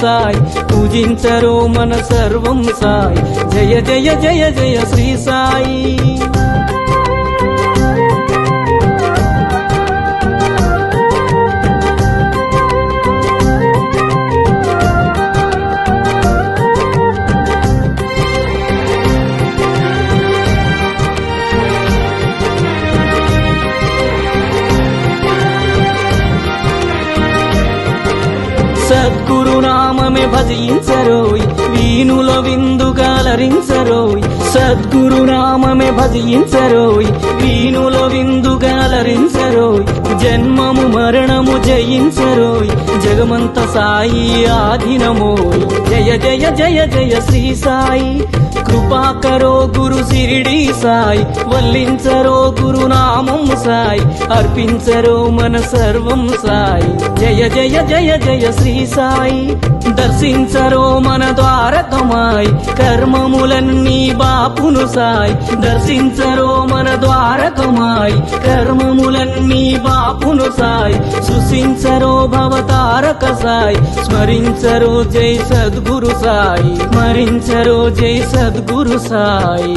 సాయి పూజించరో మన సర్వం సాయి జయ జయ జయ జయ శ్రీ సాయి సద్గురు నామమే భజించరోయ్. వీణుల విందుగాలరించరోయ్ సద్గురు నామమే భజించరోయ్. వీణుల విందుగాలరించరోయ్ జన్మము మరణము జయించరోయ్. జగమంత సాయి ఆధీనమోయ్. జయ జయ జయ జయ శ్రీ సాయి. కృపాకరో గురు సిరిడి సాయి. వల్లించరో గురునామం సాయి. అర్పించరో మన సర్వం సాయి. జయ జయ జయ జయ శ్రీ సాయి. దర్శించరో మన ద్వారకమాయ్. కర్మములన్నీ బాపును సాయ్. దర్శించరో మన ద్వారకమాయ్. కర్మములన్నీ బాపును సాయ్. సుశించరో భవతారక సాయ్. స్మరించరో జై సద్గురు సాయి. స్మరించరో జై సద్గురు సాయి.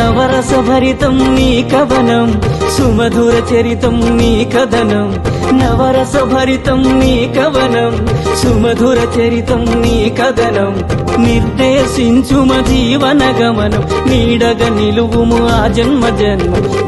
నవరస భరితం నీ కవనం సుమధుర చరితం నీ కథనం. నవరస భరితం నీ కవనం సుమధుర చరితం నీ కథనం. నిర్దేశించుమ జీవన గమనం నీడగ నిలువుము ఆ జన్మ జన్మ.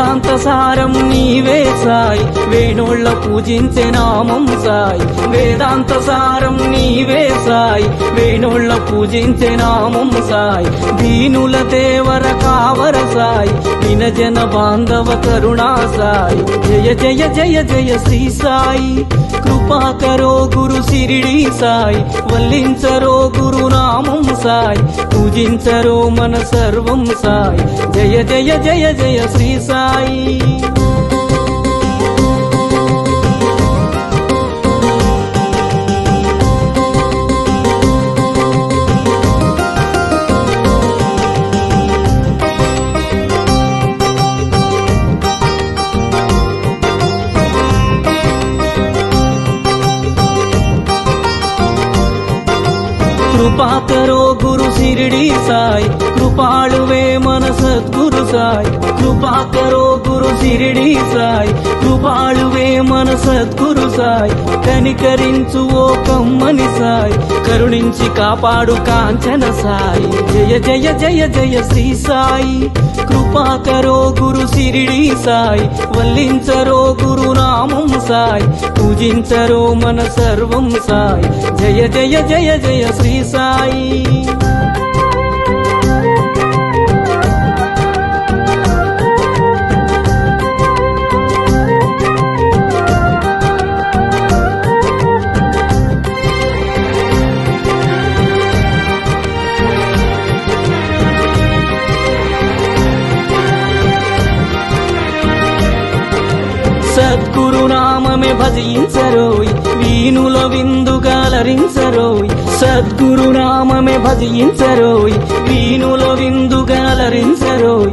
వేదాంత సారం నీవే సాయి. వేణుళ్ళ పూజించే నామం సాయి. వేదాంత సారం నీవే సాయి. వేణుళ్ళ పూజించే నామం సాయి. దీనుల దేవర కావర సాయి. దీన జన బాంధవ కరుణా సాయి. జయ జయ జయ జయ శ్రీ సాయి. కృపా కరో గురు సిరిడి సాయి. వల్లించరో గురు నామం సాయి. పూజించరో మన సర్వం సాయి. జయ జయ జయ జయ శ్రీ సాయి. కృపాకరో గురు సిరిడి సాయి కృపాళువే మన సద్గురు సాయి కృపాకరో గురు సిరిడి సాయి కృపాళువే మన సద్గురు సాయి కనికరించు ఓ కమ్మని సాయి నుంచి కాపాడు కాంచన సాయి. జయ జయ జయ జయ శ్రీ సాయి. కృపాకరో గురు సిరిడి సాయి. వల్లించరో గురు నామం సాయి. పూజించరో మన సర్వం సాయి. జయ జయ జయ జయ శ్రీ సాయి. భజించరోయ్ వీణుల విందుగాలరించరోయ్ సద్గురు నామమే భజించరోయ్ వీణుల విందుగాలరించరోయ్